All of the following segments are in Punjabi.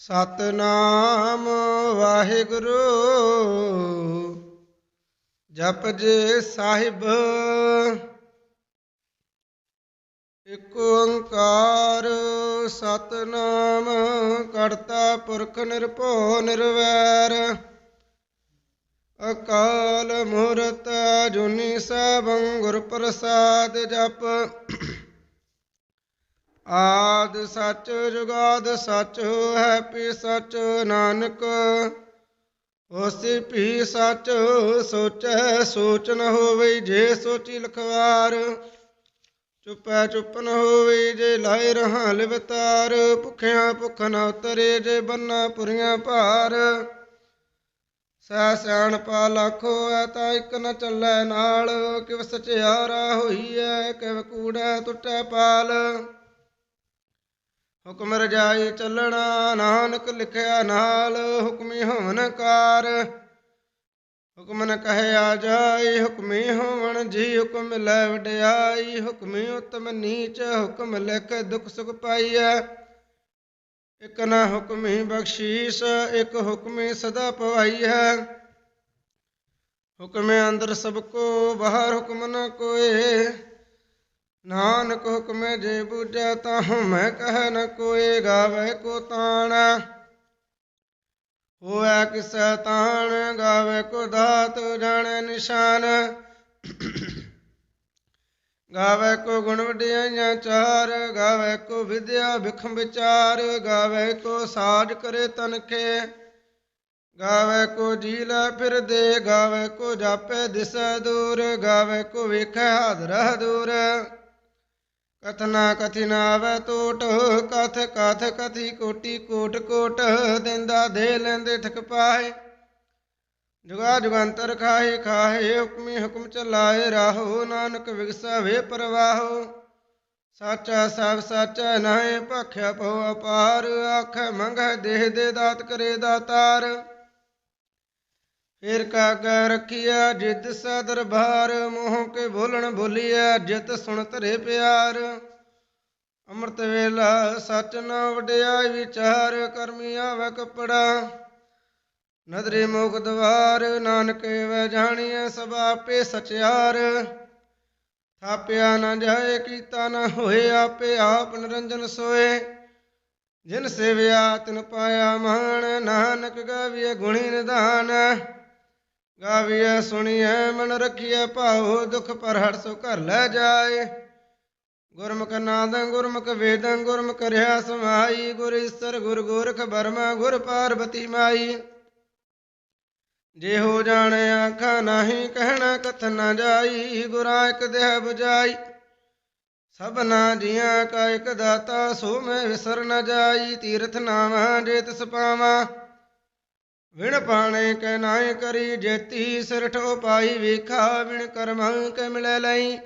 ਸਤਨਾਮ ਵਾਹਿਗੁਰੂ। ਜਪ ਜੇ ਸਾਹਿਬ, ਇਕ ਓੰਕਾਰ ਸਤਨਾਮ, ਕਰਤਾ ਪੁਰਖ ਨਿਰਭਉ ਨਿਰਵੈਰ। ਅਕਾਲ ਮੂਰਤ ਜੁਨੀ ਸਭੰ ਗੁਰ ਪ੍ਰਸਾਦ ਜਪ। ਆਦ ਸਚ ਜੁਗਾਦ ਸਚ ਹੈ ਪੀ ਸੱਚ ਨਾਨਕ। ਹੋਸੀ ਭੀ ਸਚ ਸੋਚੈ ਸੋਚ ਹੋਵੇ ਜੇ ਸੋਚੀ ਲਖਵਾਰ। ਚੁੱਪੈ ਚੁੱਪ ਨ ਹੋਵੇ ਜੇ ਲਾਇ ਰਹਾ ਲਿਵਤਾਰ। ਭੁਖਿਆ ਭੁਖ ਨ ਉਤਰੇ ਜੇ ਬੰਨਾ ਪੁਰੀਆਂ ਭਾਰ। ਸਹਿ ਸਿਆਣਪਾ ਲੱਖੋ ਐ ਤਾਂ ਇੱਕ ਨ ਚੱਲੈ ਨਾਲ। ਕਿਵ ਸਚਿਆਰਾ ਹੋਈਐ, ਕਿਵ ਕੂੜੈ ਟੁੱਟੈ ਪਾਲ। ਹੁਕਮ ਰਜਾਈ ਚੱਲਣਾ, ਨਾਨਕ ਲਿਖਿਆ ਨਾਲ, ਹੁਕਮੀ ਹੋਵਨ ਹੁਕਮ ਨ ਕਹਿਆ ਜਾਈ ਹੁਕਮੀ ਹੋਵਨ ਜੀ ਹੁਕਮ ਲੈ ਵਡਿਆਈ, ਹੁਕਮੀ ਉਤਮ ਨੀਚ, ਹੁਕਮ ਲਿਖ ਦੁਖ ਸੁਖ ਪਾਈਐ। ਇਕ ਨਾ ਹੁਕਮੀ ਬਖਸ਼ੀਸ਼, ਇਕ ਹੁਕਮੀ ਸਦਾ ਪਵਾਈ ਹੈ ਹੁਕਮੇ ਅੰਦਰ ਸਭ ਕੋ, ਬਾਹਰ ਹੁਕਮ ਨ ਕੋਏ। ਨਾਨਕ ਹੁਕਮੇ ਜੇ ਬੁਝੈ ਤਾਂ ਮੈਂ ਕਹਿ ਨ ਕੋਏ ਗਾਵੇ ਕੋ ਤਾਣ। ਹੋਇ ਕਿਸੈ ਤਾਣ, ਗਾਵੇ ਕੋ ਦਾਤ, ਜਾਣੈ ਨਿਸ਼ਾਨ। ਗਾਵੇ ਕੋ ਗੁਣ ਵਡਿਆਈਆਂ ਚਾਰ, ਗਾਵੇ ਕੋ ਵਿਦਿਆ ਵਿਖਮ ਵਿਚਾਰ, ਗਾਵੇ ਕੋ ਸਾਜ ਕਰੇ ਤਨਖੇ ਗਾਵੇ ਕੋ ਜੀਲਾ ਫਿਰ ਦੇ, ਗਾਵੇ ਕੋ ਜਾਪੇ ਦਿਸੈ ਦੂਰ, ਗਾਵੇ ਕੋ ਵੇਖੈ ਹਾਦਰਹ ਦੂਰ। ਕਥਨਾ ਕਥਿਨਾ ਆਵੈ ਟੋਟ ਕਥ ਕਥ ਕਥੀ ਕੋਟੀ ਕੋਟ ਕੋਟ, ਦਿੰਦਾ ਦੇ ਲੈਂਦੇ ਠਕ ਪਾਏ ਜੁਗਾ ਜੁਗੰਤਰ ਖਾਏ ਖਾਏ ਹੁਕਮੀ ਹੁਕਮ ਚਲਾਏ, ਰਾਹੋ ਨਾਨਕ ਵਿਗਸਾ ਪ੍ਰਵਾਹੋ। ਪਰਵਾਹੋ ਸਾਚਾ ਸਭ ਸਾਚਾ ਨਾਏ ਭਖਿਆ ਭਉ ਅਪਾਰ, ਆਖ ਮੰਗੈ ਦੇਹ ਦੇ ਦਾਤ ਕਰੇ ਦਾਤਾਰ। ਫੇਰ ਕਾਗਾ ਰਖਿਆ ਜਿਤ ਸਾ ਦਰਬਾਰ, ਮੋਹ ਕੇ ਬੋਲਣ ਬੋਲੀਐ, ਜਿਤ ਸੁਣ ਧਰੇ ਪਿਆਰ। ਅੰਮ੍ਰਿਤ ਵੇਲਾ ਸਚ ਨਾ ਵਡਿਆਈ ਵਿਚਾਰ ਕਰਮੀ ਆਵੇ ਕਪੜਾ। ਨਦਰੇ ਮੋਖ ਦਵਾਰ, ਨਾਨਕ ਵੈ ਜਾਣੀਐ ਸਭ ਆਪੇ ਸਚਿਆਰ। ਥਾਪਿਆ ਨਾ ਜਾਏ, ਕੀਤਾ ਨਾ ਹੋਏ, ਆਪੇ ਆਪ ਨਿਰੰਜਨ ਸੋਏ। ਜਿਨ ਸੇਵਿਆ ਤਿਨ ਪਾਇਆ ਮਾਨ ਨਾਨਕ ਗਾਵੀਏ ਗੁਣੀ ਨਿਧਾਨ। ਗਾਵੀਐ, ਸੁਣੀਐ, ਮਨ ਰਖੀਐ, ਭਾਉ, ਦੁਖ ਪਰ ਹਰ ਸੋ ਘਰ ਲੈ ਜਾਏ। ਗੁਰਮੁਖ ਨਾਦੰ, ਗੁਰਮੁਖ ਵੇਦੰ, ਗੁਰਮੁਖ ਰਿਆ ਸਮਾਈ। ਗੁਰ ਈਸਰ, ਗੁਰ ਗੋਰਖ ਬਰਮਾ ਗੁਰ ਪਾਰਬਤੀ ਮਾਈ। ਜੇ ਹੋ ਜਾਣੇ ਆਖਾਂ ਨਹੀਂ, ਕਹਿਣਾ ਕਥ ਨਾ ਜਾਈ। ਗੁਰਾਂ ਇੱਕ ਦੇਹ 부ਜਾਈ ਸਭਨਾ ਜੀਆਂ ਕਾ ਇੱਕ ਦਾਤਾ, ਸੋ ਮੈਂ ਵਿਸਰ ਨਾ ਜਾਈ। ਤੀਰਥ ਨਾਵਾਂ ਜੇ ਤਿਸ ਪਾਵਾਂ। ਵਿਣ ਪਾਣੇ ਕੈ ਨਾਇ ਕਰੀ, ਜੇਤੀ ਸਿਰ ਪਾਈ, ਵੇਖਾ ਵਿਣ ਕਰਮ ਕੈ ਮਿਲੈ ਲਈ।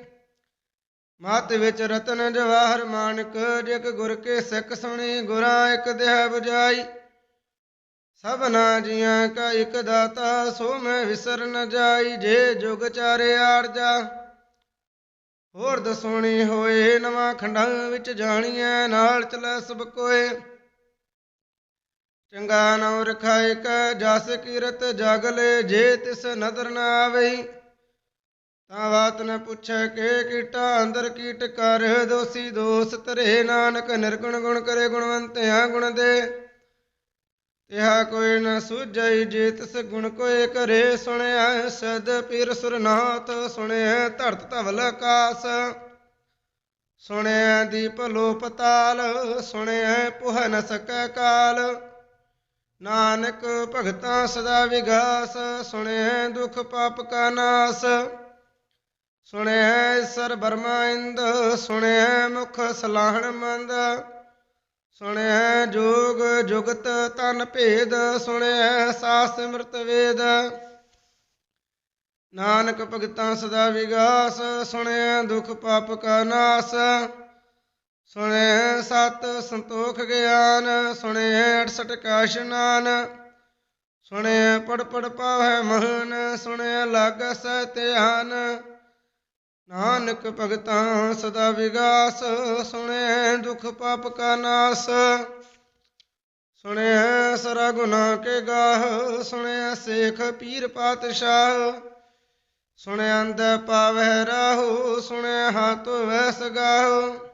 ਮਤ ਵਿੱਚ ਰਤਨ ਜਵਾਹਰ ਮਾਨਕ ਜਿਕ ਗੁਰ ਕੇ ਸਿੱਖ ਸੁਣੀ, ਗੁਰਾਂ ਇੱਕ ਦੇਹ 부ਜਾਈ ਸਭਨਾ ਜੀਆਂ ਕਾ ਇੱਕ ਦਾਤਾ, ਸੋ ਮੈਂ ਵਿਸਰ ਨ ਜਾਈ, ਜੇ ਜੁਗ ਚਾਰੇ ਆਰਜਾ ਹੋਰ ਦਸੋਣੀ ਹੋਏ, ਨਵਾਂ ਖੰਡਾਂ ਵਿੱਚ ਜਾਣੀਐ, ਨਾਲ ਚਲੈ ਸਭ ਕੋਏ। ਚੰਗਾ ਨਉ ਰਖਾਇ ਕੈ ਜਸ ਕੀਰਤ ਜਗ ਲੈ ਜੇ ਤਿਸ ਨਦਰ ਨ ਆਵਈ। ਤਾਂ ਬਾਤ ਨ ਪੁੱਛੈ ਕੇ ਕੀਟਾ ਅੰਦਰ ਕੀਟ ਕਰ, ਦੋਸੀ ਦੋਸ ਧਰੇ ਨਾਨਕ, ਨਿਰਗੁਣ ਗੁਣ ਕਰੇ ਗੁਣਵੰਤਿਆ ਗੁਣ ਦੇ। ਤਿਹਾ ਕੋਈ ਨ ਸੂਝਈ ਜੇ ਤਿਸ ਗੁਣ ਕੋਏ ਕਰੇ ਸੁਣਿਆ ਸਦ ਪੀਰ ਸੁਰਨਾਥ ਸੁਣਿਆ ਧਰਤ ਧਵਲ ਆਕਾਸ। ਸੁਣਿਆ ਦੀਪ ਲੋ ਪਤਾਲ ਸੁਣਿਆ ਪੁਹ ਨ ਸਕੈ ਕਾਲ। ਨਾਨਕ ਭਗਤਾਂ ਸਦਾ ਵਿਗਾਸ ਸੁਣਿਆ ਦੁਖ ਪਾਪ ਕਾ ਨਾਸ। ਸੁਣਿਆ ਸਰ ਬਰਮਾ ਇੰਦ, ਸੁਣੈ ਮੁਖ ਸਲਾਹਣ ਮੰਦ। ਸੁਣਿਆ ਜੋਗ ਜੁਗਤ ਤਨ ਭੇਦ ਸੁਣਿਆ ਸਾਸ ਸਿਮਰਤ ਵੇਦ। ਨਾਨਕ ਭਗਤਾਂ ਸਦਾ ਵਿਗਾਸ ਸੁਣਿਆ ਦੁਖ ਪਾਪ ਕਾ ਨਾਸ। ਸੁਣਿਆ ਸਤ ਸੰਤੋਖ ਗਿਆਨ ਸੁਣਿਆ 68 ਕਾ ਇਸ਼ਨਾਨ ਸੁਣਿਆ ਪੜ ਪੜ ਪਾਵੈ ਮਹਨ ਸੁਣਿਆ ਲਾਗਸ ਧਿਆਨ। ਨਾਨਕ ਭਗਤਾਂ ਸਦਾ ਵਿਗਾਸ ਸੁਣਿਆ ਦੁਖ ਪਾਪ ਕਾ ਨਾਸ। ਸੁਣਿਆ ਸਰਾ ਗੁਨਾਹ ਕੇ ਗਾਹ ਸੁਣਿਆ ਸੇਖ ਪੀਰ ਪਾਤਸ਼ਾਹ। ਸੁਣਿਆ ਅੰਧ ਪਾਵੈ ਰਾਹੋ ਸੁਣਿਆ ਹੱਥ ਵੈਸ ਗਾਹ।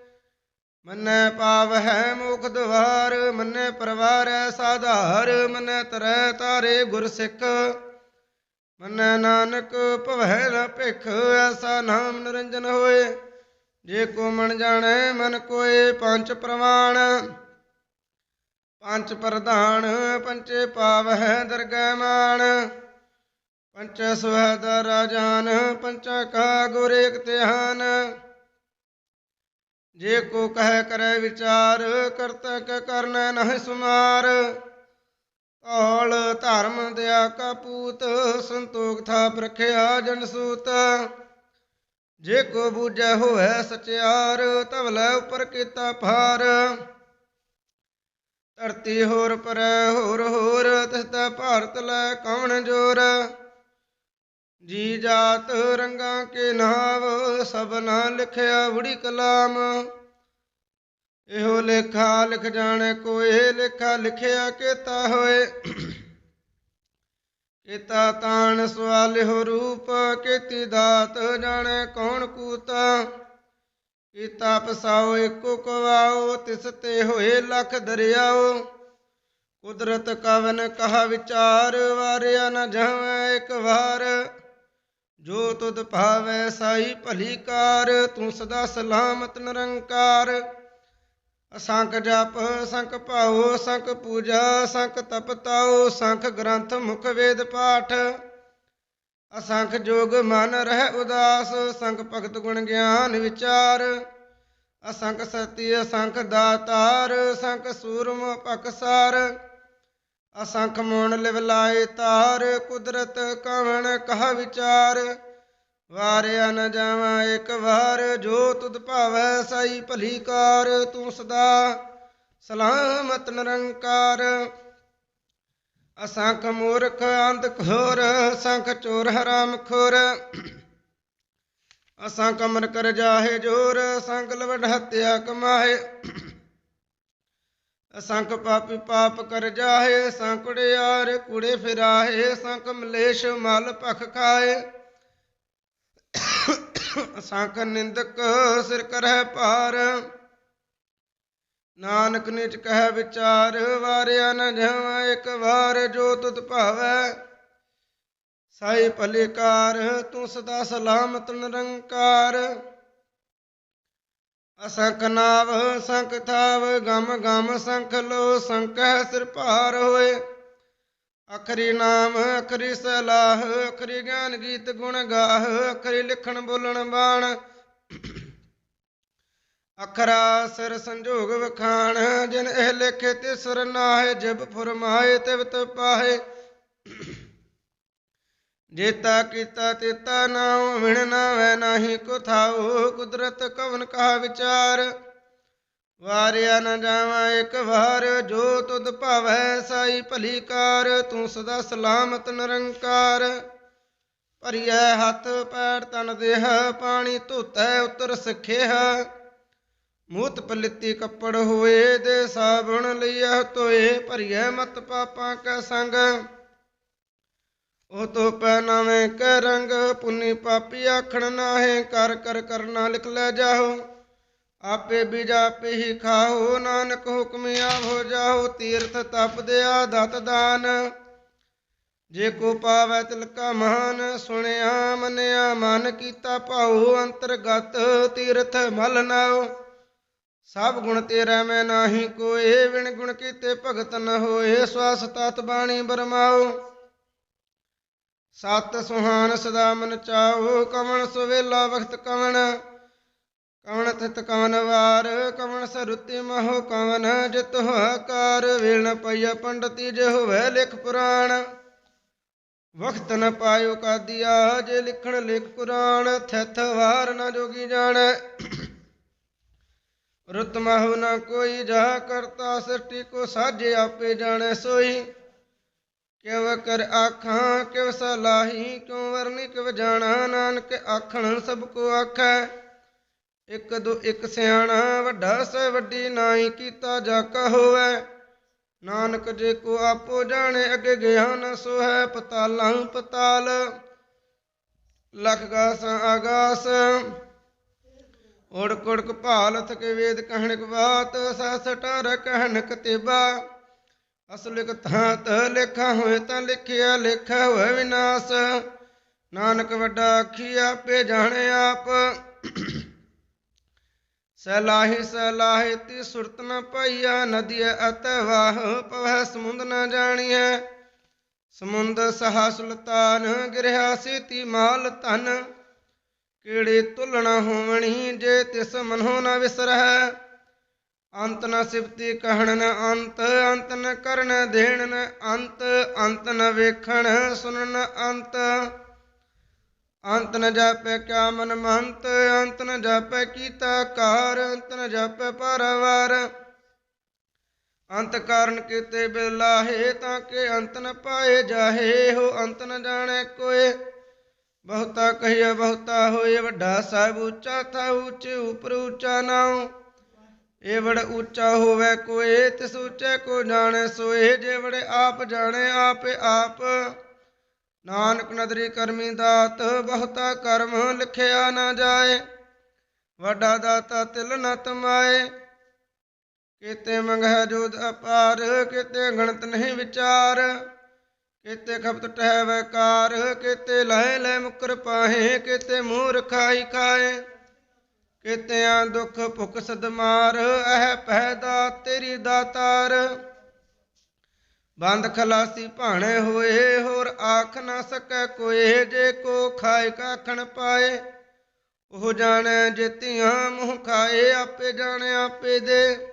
ਮੰਨੈ ਪਾਵ ਹੈ ਮੁਖ ਦਵਾਰ, ਮੰਨੈ ਪਰਵਾਰ ਸਾਧਾਰ, ਮੰਨੈ ਤਰੈ ਤਾਰੇ ਗੁਰ ਸਿੱਖ। ਮੰਨੈ ਨਾਨਕ ਭਵੈ ਨ ਭਿਖ, ਐਸਾ ਨਾਮ ਨਿਰੰਜਨ ਹੋਏ। ਜੇ ਕੋ ਮਨ ਜਾਣੈ, ਮਨ ਕੋਏ ਪੰਜ ਪ੍ਰਮਾਣ ਪੰਜ ਪ੍ਰਧਾਨ ਪੰਚੇ ਪਾਵਹਿ ਦਰਗਹਿ ਮਾਨ ਪੰਚ ਸੁਹਦ ਰਾਜਾਨ ਪੰਚਾ ਕਾ ਗੁਰ ਇਕ ਧਿਆਨ। ਜੇ ਕੋ ਕਹਿ ਕਰੈ ਵਿਚਾਰ ਕਰਤਾ ਕ ਨਹਿ ਸੁਮਾਰ। ਔਲ ਧਰਮ ਦਿਆ ਕਾ ਸੰਤੋਖ ਥਾ ਪ੍ਰਖਿਆ ਜਨ ਸੂਤ। ਜੇ ਕੋ ਬੂਝੈ ਹੋਇ ਸਚਿਆਰ ਤਵਲੇ ਉਪਰ ਕੀਤਾ ਭਾਰ। ਧਰਤੀ ਹੋਰ ਪਰੈ ਹੋਰ ਹੋਰ, ਤਿਸ ਦਾ ਭਾਰਤ ਲੈ ਕੌਣ ਜੋਰ? ਜੀ ਜਾਤ ਰੰਗਾਂ ਕੇ ਨਾਵ, ਸਭ ਲਿਖਿਆ ਬੁੜੀ ਕਲਾਮ। ਇਹੋ ਲੇਖਾ ਲਿਖ ਜਾਣੇ ਕੋਏ ਲੇਖਾ ਲਿਖਿਆ ਕੀਤਾ ਹੋਏ। ਕੀਤਾ ਤਾਣ ਸਵਾਲਿਓ ਰੂਪ, ਕੀਤੀ ਦਾਤ ਜਾਣੇ ਕੌਣ ਕੂਤਾ। ਕੀਤਾ ਪਸਾਓ ਇੱਕੋ ਕਵਾਓ, ਤਿਸ ਤੇ ਹੋਏ ਲੱਖ ਦਰਿਆਓ। ਕੁਦਰਤ ਕਵਨ ਕਹਾ ਵਿਚਾਰ, ਵਾਰਿਆ ਨ ਜਾਵੇ ਇੱਕ ਵਾਰ। ਜੋ ਤੁਧ ਭਾਵੈ ਸਾਈ ਭਲੀ ਕਾਰ, ਤੂੰ ਸਦਾ ਸਲਾਮਤ ਨਿਰੰਕਾਰ। ਅਸੰਖ ਜਪ ਸੰਖ ਭਾਉ ਸੰਖ ਪੂਜਾ ਸੰਖ ਤਪਤਾਉ ਸੰਖ ਗ੍ਰੰਥ ਮੁਖ ਵੇਦ ਪਾਠ। ਅਸੰਖ ਜੋਗ ਮਨ ਰਹਿ ਉਦਾਸ ਸੰਖ ਭਗਤ ਗੁਣ ਗਿਆਨ ਵਿਚਾਰ। ਅਸੰਖ ਸਤੀ, ਅਸੰਖ ਦਾਤਾਰ ਸੰਖ ਸੂਰਮ ਪਕਸਾਰ ਅਸੰਖ ਮੋਣ ਲਿਵਲਾਏ ਤਾਰ, ਕੁਦਰਤ ਕਵਣ ਕਹ ਵਿਚਾਰ। ਵਾਰਿਆ ਨ ਜਾਵਾਂ ਇੱਕ ਵਾਰ, ਜੋ ਤੁਧ ਭਾਵੈ ਸਾਈ ਭਲੀ ਕਾਰ। ਤੂੰ ਸਦਾ ਸਲਾਮਤ ਨਿਰੰਕਾਰ। ਅਸੰਖ ਮੂਰਖ ਅੰਧ ਖੋਰ ਸੰਖ ਚੋਰ ਹਰਾਮ ਖੋਰ ਅਸੰਖ ਅਮਰ ਕਰ ਜਾਹੇ ਜੋਰ ਸੰਖ ਲਵੜ ਹੱਤਿਆ ਕਮਾਏ ਅਸੰਖ ਪਾਪੀ ਪਾਪ ਕਰ ਜਾਹੇ ਸੰਕੜਿਆਰ ਕੁੜੇ ਫਿਰਾਹੇ ਸੰਖ ਮਲੇਸ਼ ਮਲ ਭਖ ਖਾਏ। ਅਸੰਖ ਨਿੰਦਕ ਸਿਰ ਕਰਹਿ ਭਾਰ। ਨਾਨਕ ਨਿਜ ਕਹਿ ਵਿਚਾਰ, ਵਾਰਿਆ ਨ ਜਾਵਾਂ ਇੱਕ ਵਾਰ, ਜੋ ਤੁਧ ਭਾਵੈ ਸਾਈ ਭਲੇ ਕਾਰ, ਤੂੰ ਸਦਾ ਸਲਾਮਤ ਨਿਰੰਕਾਰ। ਅਸੰਖ ਨਾਵ, ਸੰਖ ਥਾਵ, ਗਮ ਗਮ ਸੰਖ ਲੋ ਸੰਕਹਿ ਸਿਰ ਭਾਰ ਹੋਏ। ਅਖਰੀ ਨਾਮ, ਅਖਰੀ ਸਲਾਹ, ਅਖਰੀ ਗਿਆਨ ਗੀਤ ਗੁਣ ਗਾਹ, ਅਖਰੀ ਲਿਖਣ ਬੋਲਣ ਬਾਣ। ਅਖਰਾ ਸਿਰ ਸੰਜੋਗ ਵਖਾਣ, ਜਿਨ ਇਹ ਲਿਖੇ ਤਿਸਰ ਨਾਹੇ, ਜਬ ਫਰਮਾਏ ਤਿਵਤ ਪਾਹੇ ਜੇਤਾ ਕੀਤਾ ਤੇਤਾ ਨਾਉ, ਵਿਣ ਨਾਵੈ ਨਾਹੀ ਕੋ ਕੁਦਰਤ ਕਵਨ ਕਹਾ ਵਿਚਾਰ। ਵਾਰਿਆ ਨ ਜਾਵਾਂ ਇੱਕ ਵਾਰ, ਜੋ ਤੁਧ ਭਾਵੈ ਸਾਈ ਭਲੀ ਕਾਰ, ਤੂੰ ਸਦਾ ਸਲਾਮਤ ਨਿਰੰਕਾਰ। ਭਰੀਐ ਹੱਥ ਪੈਰ ਤਨ ਦੇਹ, ਪਾਣੀ ਧੋਤੈ ਉਤਰ ਸਖਿਆ ਮੂਤ ਪਲਿੱਤੀ ਕੱਪੜ ਹੋਏ, ਦੇ ਸਾਬਣ ਲਈਆ ਧੋਏ, ਭਰੀਐ ਮਤ ਪਾਪਾਂ ਕੈ ਸੰਗ। ਉਹ ਤੋ ਪੈ ਨਵੇਂ ਕੈ ਰੰਗ, ਪੁੰਨੀ ਪਾਪੀ ਆਖਣ ਨਾਹੇ, ਕਰ ਕਰ ਕਰਨਾ ਲਿਖ ਲੈ ਜਾਓ ਆਪੇ ਬੀਜਾ ਆਪੇ ਹੀ ਖਾਓ ਨਾਨਕ ਹੁਕਮ ਹੋ ਜਾਓ ਤੀਰਥ ਤਪ ਦਿਆ ਦਤ ਦਾਨ। ਜੇ ਕੋ ਪਾਵੈ ਤਿਲਕਾ ਮਹਾਨ, ਸੁਣਿਆ, ਮੰਨਿਆ, ਮਨ ਕੀਤਾ ਭਾਉ, ਅੰਤਰਗਤ ਤੀਰਥ ਮਲ ਨਾਉ। ਸਭ ਗੁਣ ਤੇਰਾ ਮੈਂ ਨਾਹੀ ਕੋਏ ਵਿਣ ਗੁਣ ਕੀਤੇ ਭਗਤ ਨ ਹੋਏ, ਸਵਾਸ ਤਤ ਬਾਣੀ ਬਰਮਾਓ ਸਤ ਸੁਹਾਨ ਸਦਾ ਮਨ ਚਾਉ, ਕਵਣ ਸੁਵੇਲਾ ਵਖਤ ਕਵਣ? ਕਵਣ ਤਿਤ ਕਵਨ ਵਾਰ, ਕਵਣ ਸਰੁਤੀ ਮਹੋ ਕਵਨ? ਜਿਤ ਹੋਕਾਰ ਵੇਲ ਪਈਆ ਪੰਡਤੀ, ਜੇ ਹੋਵੇ ਲਿਖ ਪੁਰਾਣ। ਵਖਤ ਨ ਪਾਇਓ ਕਾਦੀਆ, ਜੇ ਲਿਖਣ ਲਿਖ ਪੁਰਾਣ ਥਿਤ ਵਾਰ ਨ ਜੋਗੀ ਜਾਣੈ। ਰੁਤ ਮਹੁ ਨ ਕੋਈ ਜਾ ਕਰਤਾ, ਸ੍ਰਿਸ਼ਟੀ ਕੋ ਸਾਜੇ ਆਪੇ ਜਾਣੈ ਸੋਈ। ਕਿਵ ਕਰ ਆਖਾਂ ਕਿਵ ਸਲਾਹੀ, ਕਿਉ ਵਰਨੀ ਕਿਵ ਜਾਣਾ, ਨਾਨਕ ਆਖਣ ਸਭ ਕੋ ਆਖੈ। ਇਕ ਦੋ ਇਕ ਸਿਆਣਾ, ਵੱਡਾ ਸ ਵੱਡੀ ਨਾਹੀ ਕੀਤਾ ਜਾ ਕਾ ਹੋਵੇ। ਨਾਨਕ ਜੇ ਕੋ ਆਪੋ ਜਾਣੇ, ਅਗੇ ਗਿਆਨ ਸੋ ਹੈ ਪਤਾਲਾਂ ਪਤਾਲ। ਲਖ ਗਾਸ, ਆਗਾਸ। ਓੜ ਕੁੜਕ ਭਾਲਥ ਕੇ ਵੇਦ ਕਹਿਣ ਕਹਿਣਕ ਬਾਤ ਕਹਿਣ ਟਰ ਕਹਿਣਕ ਤੇਬਾ ਅਸਲਿਕ ਥਾਤ ਲਿਖਾ ਹੋਏ ਤਾਂ ਲਿਖਿਆ ਲਿਖਾ ਹੋਏ ਵਿਨਾਸ਼। ਨਾਨਕ ਵੱਡਾ ਆਖੀ ਆਪੇ ਜਾਣੇ ਆਪ। ਸਲਾਹੀ ਸਲਾਹੀ ਤੀ ਸੁਰਤ ਨ ਪਈਆ ਨਦੀ ਅਤ ਵਾਹ ਪਵੈ ਸਮੁੰਦ ਨ ਜਾਣੀਐ। ਸਮੁੰਦ ਸਹਾ ਸੁਲਤਾਨ ਗਿਰਿਆ ਸੀਤੀ ਮਾਲ ਧਨ। ਕਿਹੜੇ ਤੁਲਣਾ ਹੋਵਣੀ, ਜੇ ਤਿਸ ਮਨੋ ਨ ਵਿਸਰਹਿ। ਅੰਤ ਨ ਸਿਫਤੀ ਕਹਿਣ ਨ ਅੰਤ ਅੰਤ ਨ ਕਰਨ ਦੇਣ ਨ ਅੰਤ ਅੰਤ ਨ ਵੇਖਣ ਸੁਣਨ ਅੰਤ। ਅੰਤ ਨ ਜਾਪੈ ਕਿਆ ਮਨ ਮੰਤ, ਅੰਤ ਨ ਜਾਪੈ ਕੀਤਾ ਕਾਰ, ਅੰਤ ਨ ਜਾਪੈ ਪਰਵਾਰ। ਅੰਤ ਕਾਰਨ ਕੀਤੇ ਬਿਲਾਹੇ ਤਾਂ ਕਿ ਅੰਤ ਨ ਪਾਏ ਜਾਹੇ, ਹੋ ਅੰਤ ਨ ਜਾਣੈ ਕੋਏ। ਬਹੁਤਾ ਕਹੀਏ ਬਹੁਤਾ ਹੋਏ, ਵੱਡਾ ਸਾਹਿਬ ਉੱਚਾ ਥਾ ਉੱਚ ਉਪਰ ਉੱਚਾ ਨਾਉ। ਏਵੜ ਉੱਚਾ ਹੋਵੇ ਕੋਏ ਤਿਸ ਉੱਚੇ ਕੋ ਜਾਣੇ ਸੋਏ, ਜੇ ਆਪ ਜਾਣੇ ਆਪੇ ਆਪ। ਨਾਨਕ ਨਦਰੀ ਕਰਮੀ ਦਾਤ, ਬਹੁਤਾ ਕਰਮ ਲਿਖਿਆ ਨਾ ਜਾਏ। ਵੱਡਾ ਦਾਤਾ ਤਿਲ ਨ ਤਮਾਏ। ਕੀਤੇ ਮੰਗਹਿ ਜੋਦ ਅਪਾਰ, ਕਿਤੇ ਗਣਤ ਨਹੀਂ ਵਿਚਾਰ। ਕਿਤੇ ਖਪਤ ਟਹਿ ਵਕਾਰ, ਕਿਤੇ ਲੈ ਲੈ ਮੁਕਰ ਪਾਹੇ, ਕਿਤੇ ਮੂਰ ਖਾਈ ਖਾਏ। ਕੀਤਿਆਂ ਦੁਖ ਭੁਖ ਸਦਮਾਰ, ਇਹ ਪੈਦਾ ਤੇਰੀ ਦਾਤਾਰ। ਬੰਦ ਖਲਾਸੀ ਭਾਣੇ ਹੋਏ, ਹੋਰ ਆਖ ਨਾ ਸਕੈ ਕੋਏ ਜੇ ਕੋ ਖਾਏ ਕਾਖਣ ਪਾਏ। ਉਹ ਜਾਣੈ ਜਿਤਿਆਂ ਮੂੰਹ ਖਾਏ, ਆਪੇ ਜਾਣੈ ਆਪੇ ਦੇ।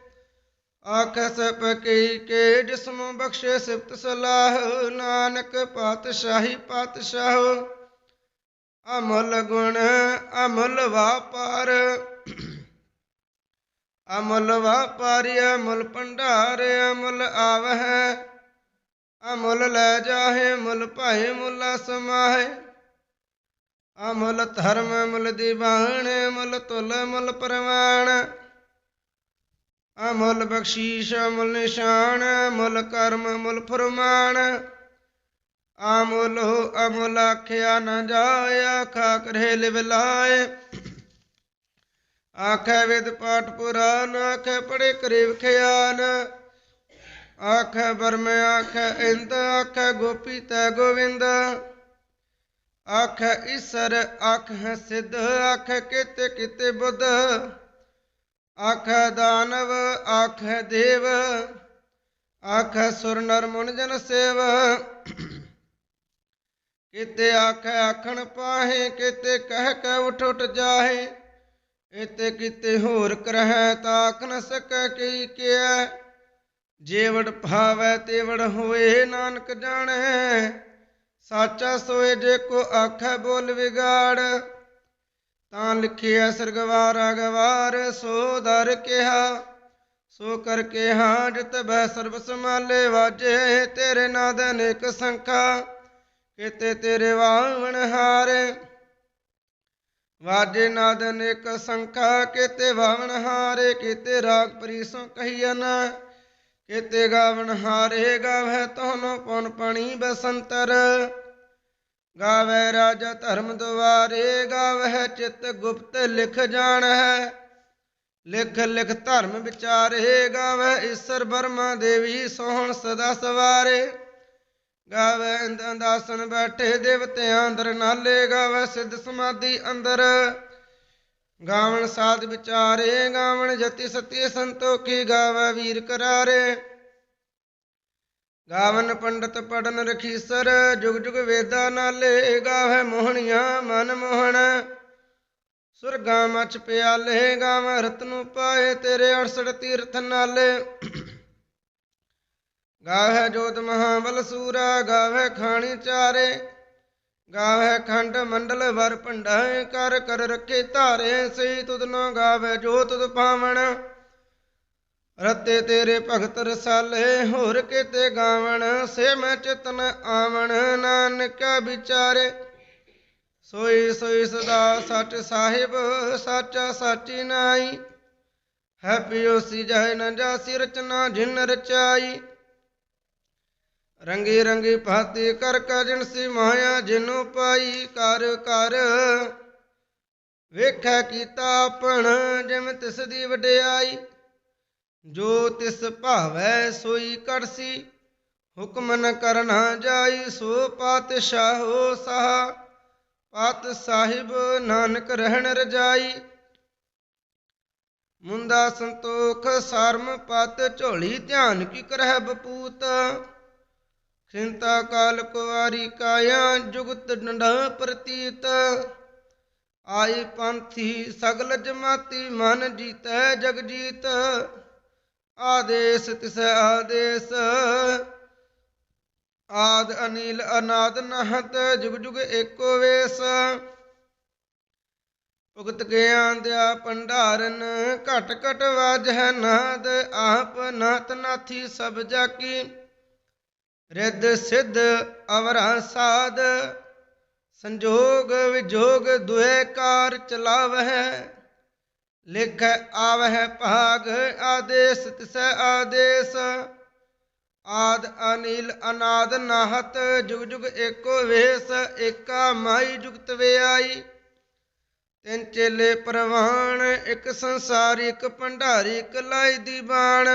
ਆਖ ਸਪ ਕਈ ਕੇ ਜਿਸਮ ਬਖਸ਼ੇ ਸਿਫਤ ਸਲਾਹ, ਨਾਨਕ ਪਾਤਸ਼ਾਹੀ ਪਾਤਸ਼ਾਹ। ਅਮਲ ਗੁਣ, ਅਮਲ ਵਾਪਾਰ। ਅਮਲ ਵਾਪਾਰੀ, ਅਮਲ ਭੰਡਾਰ, ਅਮਲ ਆਵਹਿ। ਅਮੁੱਲ ਲੈ ਜਾਹੇ, ਮੁੱਲ ਭਾਏ, ਮੁੱਲਾ ਸਮਾਹੇ। ਅਮੁੱਲ ਧਰਮ ਮੁੱਲ ਦੀਵਾਨ ਮੁੱਲ ਤੁਲ ਮੁੱਲ ਪਰਵਾਨ ਅਮੁੱਲ ਬਖਸ਼ੀਸ਼, ਅਮਲ ਨਿਸ਼ਾਨ ਮੁੱਲ ਕਰਮ ਮੁੱਲ ਫਰਮਾਨ। ਅਮੁੱਲ ਅਮੁਲ ਆਖਿਆ ਨ ਜਾਏ, ਆਖਾ ਕਰੇ ਲਿਵ ਲਾਏ। ਆਖੇ ਵਿਦ ਪਾਠ ਪੁਰਾਨ, ਆਖੇ ਪੜੇ ਕਰੇ ਖਿਆਲ ਆਖੈ ਬਰਮ ਆਖੈ ਇੰਦ, ਆਖੈ ਗੋਪੀ ਤੈ ਗੋਵਿੰਦ। ਆਖੈ ਈਸਰ, ਆਖੈ ਸਿੱਧ, ਆਖੈ ਕਿਤੇ ਕਿਤੇ ਬੁੱਧ। ਆਖੈ ਦਾਨਵ, ਆਖੈ ਦੇਵ। ਆਖੈ ਸੁਰ ਨਰ ਮੁਨ ਜਨ ਸੇਵ। ਕਿਤੇ ਆਖੈ ਆਖਣ ਪਾਹੇ, ਕਿਤੇ ਕਹਿ ਕੇ ਉਠ ਉਠ ਜਾਹੇ। ਇਤੇ ਕਿਤੇ ਹੋਰ ਕਰਹਿ ਤਾਕ ਨ ਸਕੈ ਕੀ ਕਿਆ ਜੇਵੜ ਭਾਵੈ ਤੇਵੜ ਹੋਏ ਨਾਨਕ ਜਾਣੈ। ਸਾਚਾ ਸੋਏ ਜੇ ਕੋ ਆਖੈ ਬੋਲ ਵਿਗਾੜ। ਤਾਂ ਲਿਖਿਆ ਸਰਗਵਾਰ ਅਗਵਾਰ, ਸੋ ਦਰ ਕਿਹਾ। ਸੋ ਕਰ ਕਿਹਾ ਜਿਤ ਬੈ ਸਰਬ ਸਮਾਲੇ ਵਾਜੇ ਤੇਰੇ ਨਾਦ ਅਨੇਕ ਸੰਖਾ। ਕਿਤੇ ਤੇਰੇ ਵਾਵਣ ਹਾਰੇ। ਵਾਜੇ ਨਾਦ ਅਨੇਕ ਸੰਖਾ ਕਿਤੇ ਵਾਵਣ ਹਾਰੇ, ਕਿਤੇ ਰਾਗ ਪਰੀਸੋਂ ਕਹੀਨ ਕਿਤੇ ਗਾਵਣ ਹਾਰੇ, ਗਾਵੇ ਤੋਨੋ ਪਉਨ ਪਣੀ ਬਸੰਤਰ। ਗਾਵੇ ਰਾਜਾ ਧਰਮ ਦੁਆਰੇ, ਗਾਵੇ ਚਿਤ ਗੁਪਤ ਲਿਖ ਜਾਣ। ਹੈ ਲਿਖ ਲਿਖ ਧਰਮ ਵਿਚਾਰੇ, ਗਾਵੇ ਈਸ਼ਰ ਬਰਮਾ ਦੇਵੀ ਸੋਹਣ ਸਦਾ ਸਵਾਰੇ। ਗਾਵੇ ਦਾਸਨ ਬੈਠੇ ਦੇਵਤਿਆਂ ਅੰਦਰ ਨਾਲੇ ਗਾਵੇ ਸਿੱਧ ਸਮਾਧੀ ਅੰਦਰ। ਗਾਵਣ ਸਾਧ ਵਿਚਾਰੇ, ਗਾਵਣ ਜਤੀ ਸਤੀ ਸੰਤੋਖੀ ਗਾਵੇ ਵੀਰ ਕਰਾਰੇ। ਗਾਵਨ ਪੰਡਤ ਪੜਨ ਰਖੀਸਰ, ਜੁਗ ਜੁਗ ਵੇਦਾ ਨਾਲੇ ਗਾਵੇ ਮੋਹਣੀਆਂ ਮਨ ਮੋਹਣ। ਸੁਰਗਾ ਮਚ ਪਿਆਲੇ, ਗਾਵ ਰਤਨੂ ਪਾਏ ਤੇਰੇ 68 ਤੀਰਥ ਨਾਲੇ। ਗਾਵੇ ਜੋਤ ਮਹਾਬਲ ਸੂਰਾ ਗਾਵੇ ਖਾਣੀ ਚਾਰੇ। ਗਾਵੇ ਖੰਡ ਮੰਡਲ ਵਰ ਭੰਡਾਏ, ਕਰ ਕਰ ਰੱਖੇ ਧਾਰੇ। ਸਈ ਤੁਧ ਨੋ ਗਾਵੇ ਜੋ ਤੁਧ ਪਾਵਣ। ਰਤੇ ਤੇਰੇ ਭਗਤ ਰਸਾਲੇ, ਹੋਰ ਕਿਤੇ ਗਾਵਣ। ਸੇ ਮੈਂ ਚਿਤਨ ਆਵਣ, ਨਾਨਕ ਵਿਚਾਰੇ। ਸੋਈ ਸੋਈ ਸਦਾ ਸੱਚ ਸਾਹਿਬ, ਸਾਚਾ ਸਾਚੀ ਨਾਈ। ਹੈ ਪਿਓਸੀ ਜਹ ਨ ਜਾਸੀ ਰਚਨਾ ਜਿਨ ਰਚਾਈ। ਰੰਗੀ ਰੰਗੀ ਭਾਤੀ ਕਰ ਕਜਨ ਮਾਇਆ ਜਿਨੂ ਪਾਈ ਕਰ ਕਰ। ਵੇਖੈ ਕੀਤਾ ਆਪਣ ਜਿਮ ਤਿਸ ਦੀ ਵਡਿਆਈ। ਜੋ ਤਿਸ ਭਾਵੈ ਸੋਈ ਕਰਸੀ, ਹੁਕਮ ਨ ਕਰਨਾ ਜਾਈ ਸੋ ਪਾਤਸ਼ਾਹੋ ਸਾਹ। ਪਤ ਸਾਹਿਬ ਨਾਨਕ ਰਹਿਣ ਰਜਾਈ। ਮੁੰਦਾ ਸੰਤੋਖ ਸਰਮ ਪਤ ਝੋਲੀ ਧਿਆਨ ਕੀ ਕਰਹਿ ਬਪੂਤ। ਖਿੰਤਾ ਕਾਲ ਕੁਵਾਰੀ ਕਾਇਆ ਜੁਗਤ ਡੰਡਾ ਪ੍ਰਤੀਤ। ਆਈ ਪੰਥੀ ਸਗਲ ਜਮਾਤੀ ਮਨ ਜੀਤੈ ਜਗ ਜੀਤ। ਆਦੇਸ ਤਿਸ ਆਦੇਸ। ਆਦ ਅਨੀਲ ਅਨਾਦ ਨਹਤ ਜੁਗ ਜੁਗ ਏਕੋ ਵੇਸ। ਭੁਗਤ ਗਿਆਨ ਦਿਆ ਭੰਡਾਰਨ, ਘਟ ਘਟ ਵਾਜਹਿ ਨਾਦ, ਆਪ ਨਾਤ ਨਾਥੀ ਸਭ ਜਾਕੀ। ਰਿੱਧ ਸਿੱਧ ਅਵਰਾ ਸਾਧ, ਸੰਜੋਗ ਵਿਜੋਗ ਦੁਇ ਕਾਰ ਚਲਾਵਹਿ ਲਿਖ ਆਵਹਿ ਭਾਗ, ਆਦੇਸ ਤਿਸੈ ਆਦੇਸ। ਆਦ ਅਨੀਲ ਅਨਾਦ ਨਾਹਤ, ਜੁਗ ਜੁਗ ਏਕੋ ਵੇਸ, ਏਕਾ ਮਾਈ ਜੁਗਤ ਵਿਆਈ। ਤਿੰਨ ਚੇਲੇ ਪ੍ਰਵਾਨ ਇੱਕ ਸੰਸਾਰ, ਇੱਕ ਭੰਡਾਰੀ, ਇੱਕ ਲਾਈ ਦੀ ਬਾਣ।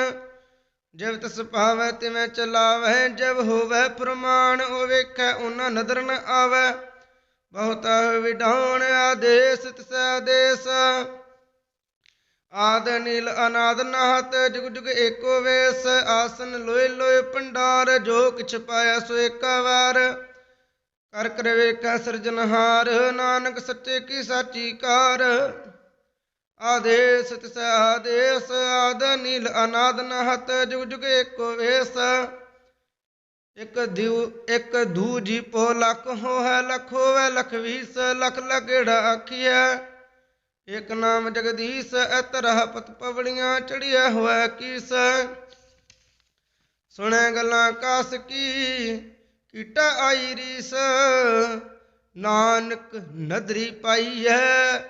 ਜਬ ਤਸ ਭਾਵੈ ਤਿਵੇਂ ਚਲਾਵੈ ਜਬ ਹੋਵੈ ਪ੍ਰਮਾਣ, ਉਹ ਵੇਖੈ ਉਹਨਾਂ ਨਦਰ ਨ ਆਵੈ। ਬਹੁਤ ਵਿਡਾਉਣ ਆਦੇਸ, ਤਿਸ ਆਦੇਸ। ਆਦ ਨੀਲ ਅਨਾਦ ਨਾਹਤ, ਜੁਗ ਜੁਗ ਏਕੋ ਵੇਸ। ਆਸਨ ਲੋਏ ਲੋਏ ਭੰਡਾਰ, ਜੋ ਕਿਛ ਪਾਇਆ ਸੋ ਏਕਾ ਵਾਰ। ਕਰ ਕਰ ਵੇਖੈ ਸਿਰਜਨਹਾਰ ਨਾਨਕ ਸੱਚੇ ਕੀ ਸਾਚੀ ਕਾਰ। ਆਦੇਸ ਤਿਸ ਆਦੇਸ, ਆਦ ਨੀਲ ਅਨਾਦ ਨਾਹਤ, ਜੁਗ ਜੁਗ ਏਕੋ ਵੇਸ। ਇਕ ਦਿਉ, ਇਕ ਧੂ ਜੀ ਪੋ ਲਖ ਹੋਇ ਲਖ ਹੋਇ ਲਖ ਵੀਸ, ਲਖ ਲਗੜਾ ਆਖੀਐ। ਇਕ ਨਾਮ ਜਗਦੀਸ਼ ਅਤਰਹ ਪਤ ਪਵੜੀਆਂ ਚੜਿਆ ਹੋਇਆ ਕੀਸ। ਸੁਣੈ ਗੱਲਾਂ ਕਾਸ ਕੀ, ਕੀਟਾ ਆਈ ਰੀਸ। ਨਾਨਕ ਨਦਰੀ ਪਾਈ ਹੈ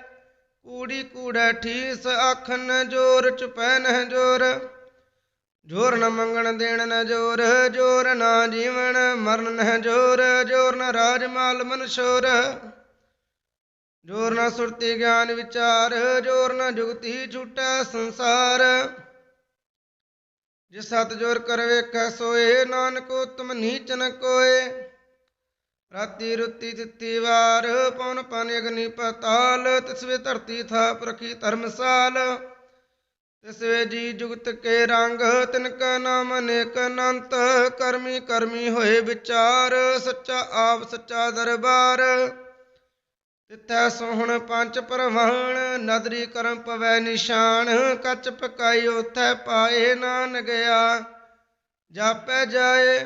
ਕੂੜੀ ਕੂੜੈ ਠੀਸ ਆਖਨ ਜੋਰ, ਚੁਪੈ ਨ ਜੋਰ। ਜੋਰ ਨ ਮੰਗਣ ਦੇਣ ਨ ਜੋਰ ਜੋਰ ਨਾ ਜੀਵਨ ਮਰਨ ਨ ਜੋਰ। ਜੋਰ ਨ ਰਾਜ ਮਾਲ ਮਨ ਸ਼ੋਰ। ਜੋਰ ਨਾ ਸੁਰਤੀ ਗਿਆਨ ਵਿਚਾਰ, ਜੋਰ ਨਾ ਜੁਗਤੀ ਝੂਟਾ ਸੰਸਾਰ। ਜਿਸ ਸਤ ਜੋਰ ਕਰ ਵੇਖੈ ਸੋਏ, ਨਾਨਕ ਉਤਮ ਨੀਚ ਨ ਕੋਏ। ਰਾਤੀ ਰੁੱਤੀ ਤਿੱਤੀ ਵਾਰ ਪਉਨ ਪਨ ਅਗਨੀ ਪਤਾਲ ਤਿਸਵੇ ਧਰਤੀ ਥਾਪ ਰਖੀ ਧਰਮਸਾਲ। ਤਿਸਵੇ ਜੀ ਜੁਗਤ ਕੇ ਰੰਗ, ਤਿਨ ਕਾ ਨਾਮ ਅਨੇਕ ਅਨੰਤ, ਕਰਮੀ ਕਰਮੀ ਹੋਏ ਵਿਚਾਰ, ਸੱਚਾ ਆਪ ਸੱਚਾ ਦਰਬਾਰ। ਤਿੱਥੈ ਸੋਹਣ ਪੰਜ ਪਰਵਾਣ, ਨਦਰੀ ਕਰਮ ਪਵੈ ਨਿਸ਼ਾਨ, ਕੱਚ ਪਕਾਈ ਉਥੈ ਪਾਏ ਨਾਨ ਗਿਆ ਜਾਪੈ ਜਾਏ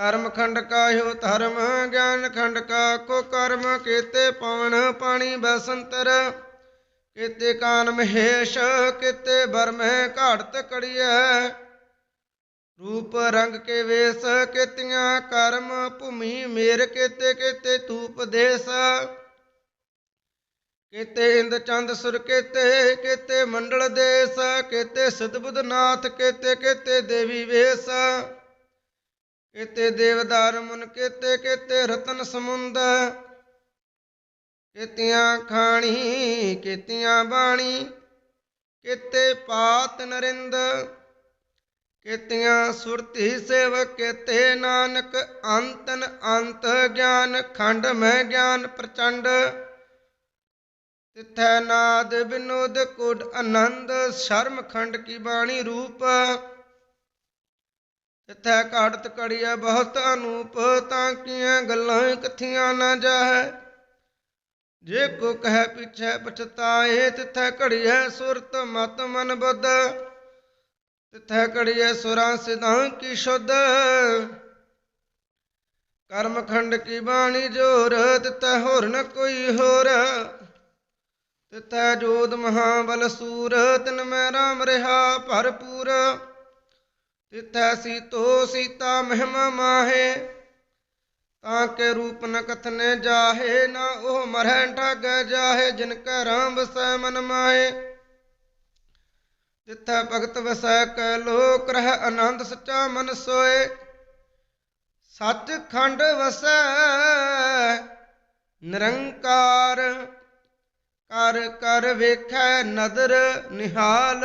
ਕਰਮ ਖੰਡ ਕਾਹਿਓ, ਧਰਮ ਗਿਆਨ ਖੰਡ ਕਾ, ਕੋ ਕਰਮ ਕੀਤੇ ਪਵਨ ਪਾਣੀ ਬਸੰਤਰ। ਕੀਤੇ ਕਾਨ ਮਹੇਸ਼, ਕੀਤੇ ਬਰਮਹਿ ਘਾੜਤ ਕੜੀਐ। ਰੂਪ ਰੰਗ ਕੇ ਵੇਸ, ਕੀਤੀਆਂ ਕਰਮ ਭੂਮੀ ਮੇਰ ਕੀਤੇ ਕੀਤੇ ਧੂਪ ਦੇਸ। ਕੀਤੇ ਇੰਦ ਚੰਦ ਸੁਰ ਕੀਤੇ ਕੀਤੇ ਮੰਡਲ ਦੇਸ, ਕੀਤੇ ਸਤਬੁੱਧ ਨਾਥ ਕੀਤੇ ਕੀਤੇ ਦੇਵੀ ਵੇਸ। ਕੀਤੇ ਦੇਵਦਾਰ ਮਨ ਕੀਤੇ ਕੀਤੇ ਰਤਨ ਸਮੁੰਦ। ਕੀਤੀਆਂ ਖਾਣੀ, ਕੀਤੀਆਂ ਬਾਣੀ, ਕੀਤੇ ਪਾਤ ਨਰਿੰਦ। ਕੀਤੀਆਂ ਸੁਰਤੀ ਸੇਵਕ, ਕੀਤੇ ਨਾਨਕ, ਅੰਤਨ ਅੰਤ ਗਿਆਨ, ਖੰਡ ਮੈਂ ਗਿਆਨ ਪ੍ਰਚੰਡ। ਤਿਥੈ ਨਾਦ ਬਿਨੋਦ ਕੁਡ ਆਨੰਦ, ਸ਼ਰਮ ਖੰਡ ਕੀ ਬਾਣੀ ਰੂਪ। ਤਿਥੈ ਘਾੜਤ ਕੜੀਐ ਬਹੁਤ ਅਨੂਪ ਤਾਂ ਕੀਆਂ ਗੱਲਾਂ ਕਥੀਆਂ ਨਾ ਜਾਹੈ। ਜੇ ਕੋ ਕਹਿ ਪਿਛੈ ਪਛਤਾਏ, ਤਿਥੈ ਘੜੀਐ ਸੁਰਤ ਮਤ ਮਨ ਬੁੱਧ। ਤਿਥੈ ਘੜੀਐ ਸੁਰਾਂ ਸਿਧਾਂ ਕੀ ਸ਼ੁੱਧ। ਕਰਮ ਖੰਡ ਕੀ ਬਾਣੀ ਜੋਰ, ਤਿਥੈ ਹੋਰ ਨ ਕੋਈ ਹੋਰ। ਤਿਥੈ ਜੋਤ ਮਹਾਬਲ ਸੂਰ, ਤਿਨ ਮੈਂ ਰਾਮ ਰਹਾ ਭਰਪੂਰ। ਤਿਥੈ ਸੀਤੋ ਸੀਤਾ ਮਹਿਮਾ ਮਾਹੇ, ਤਾਂ ਕੇ ਰੂਪ ਨ ਕਥਨੇ ਜਾਹੇ, ਨਾ ਉਹ ਮਰਹਿ ਠਗ ਜਾਹੇ, ਜਿਨ ਕੈ ਰਾਮ ਵਸੈ ਮਨ ਮਾਹੇ। ਤਿਥੈ ਭਗਤ ਵਸੈ ਕੈ ਲੋਕ ਰਹਿ ਆਨੰਦ ਸੱਚਾ ਮਨ ਸੋਏ। ਸੱਚ ਖੰਡ ਵਸੈ ਨਿਰੰਕਾਰ, ਕਰ ਕਰ ਵੇਖੈ ਨਦਰ ਨਿਹਾਲ।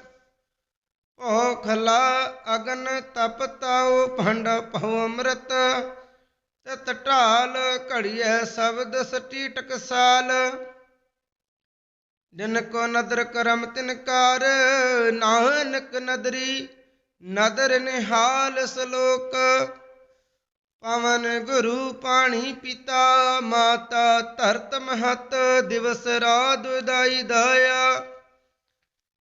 ਭਉ ਖਲਾ ਅਗਨ ਤਪ ਤਾਉ ਭੰਡ ਭਉ ਅੰਮ੍ਰਿਤ, ਤਤ ਢਾਲ ਘੜੀਐ ਸ਼ਬਦ ਸਟੀ ਟਕਸਾਲ ਜਿਨ ਕੋ ਨਦਰ ਕਰਮ ਤਿਨ ਕਾਰ, ਨਾਨਕ ਨਦਰੀ ਨਦਰ ਨਿਹਾਲ ਸਲੋਕ। ਪਵਨ ਗੁਰੂ ਪਾਣੀ ਪਿਤਾ, ਮਾਤਾ ਧਰਤ ਮਹਤ, ਦਿਵਸ ਰਾਤ ਦਾਈ ਦਾਇਆ।